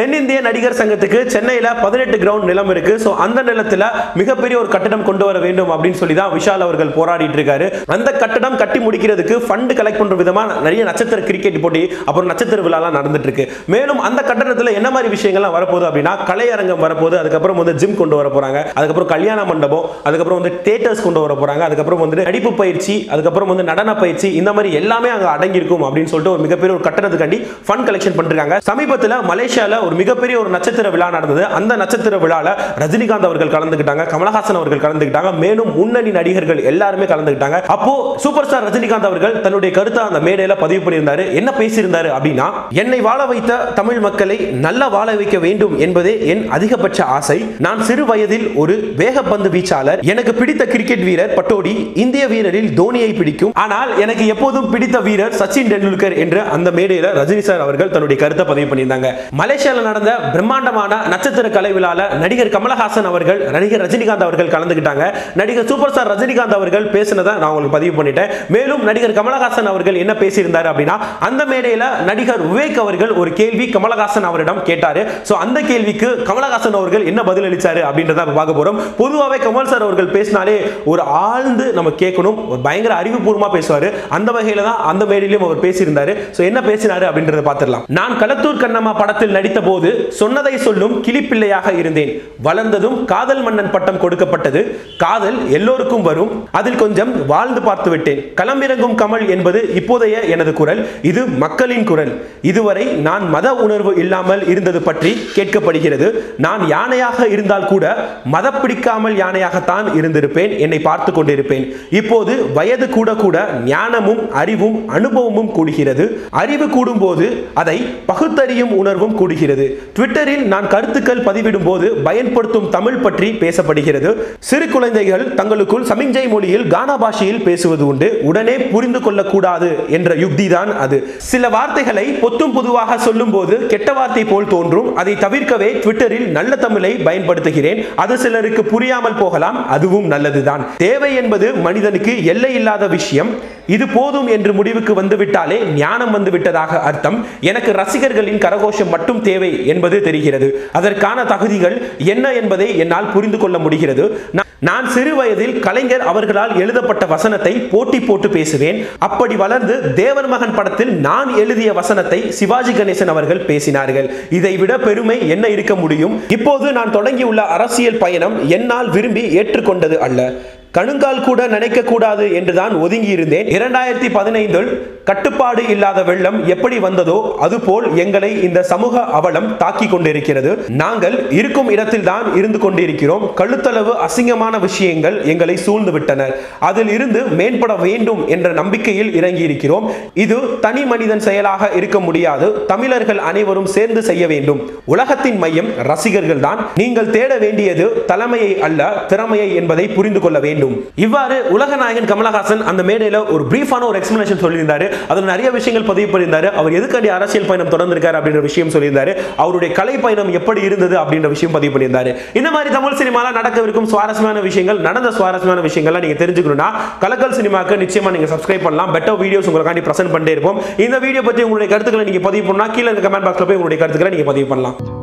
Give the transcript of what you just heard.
தென்னிந்திய நடிகர் சங்கத்துக்கு சென்னையில் பதினெட்டு கிரவுண்ட் நிலம் இருக்கு. ஸோ அந்த நிலத்தில் மிகப்பெரிய ஒரு கட்டடம் கொண்டு வர வேண்டும் அப்படின்னு சொல்லி தான் விஷால் அவர்கள் போராடிட்டு இருக்காரு. அந்த கட்டடம் கட்டி முடிக்கிறதுக்கு ஃபண்ட் கலெக்ட் பண்ற விதமா நிறைய நட்சத்திர கிரிக்கெட் போட்டி அப்புறம் நட்சத்திர விழாலாம் நடந்துட்டு இருக்கு. மேலும் அந்த கட்டடத்தில் என்ன மாதிரி விஷயங்கள்லாம் வரப்போகுது அப்படின்னா கலையரங்கம் வரப்போகுது அதுக்கப்புறம் வந்து ஜிம் கொண்டு வர போறாங்க. அதுக்கப்புறம் கல்யாண மண்டபம் அதுக்கப்புறம் வந்து தேட்டர்ஸ் கொண்டு வர போறாங்க. அதுக்கப்புறம் வந்து நடிப்பு பயிற்சி அதுக்கப்புறம் வந்து நடன பயிற்சி இந்த மாதிரி எல்லாமே அங்கே அடங்கியிருக்கும் அப்படின்னு சொல்லிட்டு ஒரு மிகப்பெரிய ஒரு கட்டடத்துக்காண்டி ஃபண்ட் கலெக்ஷன் பண்ணிருக்காங்க. சமீபத்தில் மலேசியாவில் ஒரு மிகப்பெரிய ஒரு நட்சத்திர விழா நடந்தது. அந்த நட்சத்திர விழாவில் ரஜினிகாந்த் அவர்கள் கலந்துக்கிட்டாங்க கமலஹாசன் அவர்கள் கலந்துக்கிட்டாங்க மேலும் முன்னணி நடிகர்கள் எல்லாருமே கலந்துக்கிட்டாங்க அப்போ சூப்பர் ஸ்டார் ரஜினிகாந்த் அவர்கள் தன்னுடைய கருத்தை அந்த மேடையில் பதிவு பண்ணியிருந்தாரு. என்ன பேசியிருந்தாரு அப்படின்னா என்னை வாழ வைத்த தமிழ் மக்களை நல்லா வாழ வைக்க வேண்டும் என்பதே என் அதிகபட்ச ஆசை. நான் சிறு வயதில் ஒரு வேகப்பந்து வீச்சாளர். எனக்கு பிடித்த கிரிக்கெட் வீரர் பட்டோடி இந்திய வீரரில் தோனியை பிடிக்கும். ஆனால் எனக்கு எப்போதும் பிடித்த வீரர் சச்சின் டெண்டுல்கர் என்று அந்த மேடையில் ரஜினி சார் அவர்கள் தன்னுடைய கருத்தை பதிவு பண்ணியிருந்தாங்க. மலேசியாவில் சென்னையில் நடந்த பிரம்மாண்டமான நட்சத்திர கலை விழால நடிகர் கமலஹாசன் அவர்கள் நடிகர் ரஜினிகாந்த் அவர்கள் கலந்துக்கிட்டாங்க நடிகர் சூப்பர் ஸ்டார் ரஜினிகாந்த் அவர்கள் பேசினதை நான் உங்களுக்கு பதிவு பண்ணிட்டேன். மேலும் நடிகர் கமலஹாசன் அவர்கள் என்ன பேசியிருந்தார் அப்படின்னா அந்த மேடையில் நடிகர் விவேக் அவர்கள் ஒரு கேள்வி கமலஹாசன் அவரிடம் கேட்டாரு. ஸோ அந்த கேள்விக்கு கமலஹாசன் அவர்கள் என்ன பதில் அளிச்சாரு அப்படின்றத பார்க்க போறோம். பொதுவாகவே கமல் சார் அவர்கள் பேசினாலே ஒரு ஆழ்ந்து நம்ம கேட்கணும் ஒரு பயங்கர அறிவுபூர்வமாக பேசுவார். அந்த வகையில் தான் அந்த மேடையிலும் அவர் பேசியிருந்தார். ஸோ என்ன பேசினார் அப்படின்றத பார்த்துடலாம். நான் களத்தூர் கண்ணம்மா படத்தில் நடித்த போது சொன்னதை சொல்லும் கிளிப்பிள்ளையாக இருந்தேன். வளர்ந்ததும் காதல் மன்னன் பட்டம் கொடுக்கப்பட்டது. காதல் எல்லோருக்கும் வரும். அதில் கொஞ்சம் வாழ்ந்து பார்த்து விட்டேன். களமிறங்கும் கமல் என்பது இப்போதைய எனது குரல். இது மக்களின் குரல். இதுவரை நான் மத உணர்வு இல்லாமல் இருந்தது பற்றி கேட்கப்படுகிறது. நான் யானையாக இருந்தால் கூட மத பிடிக்காமல் யானையாகத்தான் இருந்திருப்பேன். என்னை பார்த்து கொண்டிருப்பேன். இப்போது வயது கூட கூட ஞானமும் அறிவும் அனுபவமும் கூடுகிறது. அறிவு கூடும்போது அதை பகுத்தறியும் உணர்வும் கூடுகிறது. ட்விட்டரில் நான் கருத்துக்கள் பதிவிடும் போது பயன்படுத்தும் தமிழ் பற்றி பேசப்படுகிறது. சிறு குழந்தைகள் தங்களுக்குள் சமிஞ்சை மொழியில் கானா பாஷையில் பேசுவது உண்டு. உடனே புரிந்து கொள்ளக்கூடாது என்ற யுக்தி தான் அது. சில வார்த்தைகளை பொத்தும் பொதுவாக சொல்லும் போது கெட்ட வார்த்தை போல் தோன்றும். அதை தவிர்க்கவே ட்விட்டரில் நல்ல தமிழை பயன்படுத்துகிறேன். அது சிலருக்கு புரியாமல் போகலாம். அதுவும் நல்லதுதான். தேவை என்பது மனிதனுக்கு எல்லை இல்லாத விஷயம். இது போதும் என்று முடிவுக்கு வந்துவிட்டாலே ஞானம் வந்து விட்டதாக அர்த்தம். எனக்கு ரசிகர்களின் கரகோஷம் மட்டும் தேவை என்பது தெரிகிறது. அதற்கான தகுதிகள் என்ன என்பதை என்னால் புரிந்து கொள்ள முடிகிறது. நான் நான் சிறு வயதில் கலைஞர் அவர்களால் எழுதப்பட்ட வசனத்தை போட்டி போட்டு பேசுவேன். அப்படி வளர்ந்து தேவன் மகன் படத்தில் நான் எழுதிய வசனத்தை சிவாஜி கணேசன் அவர்கள் பேசினார்கள். இதை விட பெருமை என்ன இருக்க முடியும்? இப்போது நான் தொடங்கியுள்ள அரசியல் பயணம் என்னால் விரும்பி ஏற்றுக்கொண்டது அல்ல. கணுங்கால் கூட நினைக்க கூடாது என்றுதான் ஒதுங்கி இருந்தேன் இரண்டாயிரத்தி பதினைந்தில் கட்டுப்பாடு இல்லாத வெள்ளம் எப்படி வந்ததோ அதுபோல் எங்களை இந்த சமூக அவலம் தாக்கி கொண்டிருக்கிறது. நாங்கள் இருக்கும் இடத்தில் தான் இருந்து கொண்டிருக்கிறோம். கழுத்தளவு அசிங்கமான விஷயங்கள் எங்களை சூழ்ந்து விட்டனர் அதில் இருந்து மேம்பட வேண்டும் என்ற நம்பிக்கையில் இறங்கி இருக்கிறோம் இது தனி மனிதன் செயலாக இருக்க முடியாது. தமிழர்கள் அனைவரும் சேர்ந்து செய்ய வேண்டும். உலகத்தின் மையம் ரசிகர்கள் தான் நீங்கள் தேட வேண்டியது தலைமையை அல்ல திறமையை என்பதை புரிந்து கொள்ள வேண்டும். இவ்வாறு உலக நாயகன் கமலஹாசன் அந்த மேடையில ஒரு பிரீஃபான ஒரு எக்ஸ்பிளேஷன் சொல்லியிருந்தாரு. அதுல நிறைய விஷயங்கள் பதிவு பண்ணியிருந்தாரு. அவர் எதுக்காண்டி அரசியல் பயணம் தொடர்ந்திருக்காரு அப்படின்ற விஷயம் சொல்லியிருந்தாரு. அவருடைய கலை பயணம் எப்படி இருந்தது அப்படின்ற விஷயம் பதிவு பண்ணியிருந்தாரு. இந்த மாதிரி தமிழ் சினிமால நடக்கவிருக்கும் சுவாரஸ்யமான விஷயங்கள் நடந்த சுவாரஸ்யமான விஷயங்கள்லாம் நீங்க தெரிஞ்சுக்கணும்னா கலக்கல் சினிமாக்கு நிச்சயமா நீங்க சப்ஸ்கிரைப் பண்ணலாம். பெட்டர் வீடியோஸ் உங்களுக்காண்டி பிரசன்ட் பண்ணிட்டே இருப்போம். இந்த வீடியோ பத்தி உங்களுடைய கருத்துக்களை நீங்க பதிவு பண்ணா கீழே கமெண்ட் பாக்ஸ்ல போய் உங்களுடைய கருத்துக்களை நீங்க பதிவு பண்ணலாம்.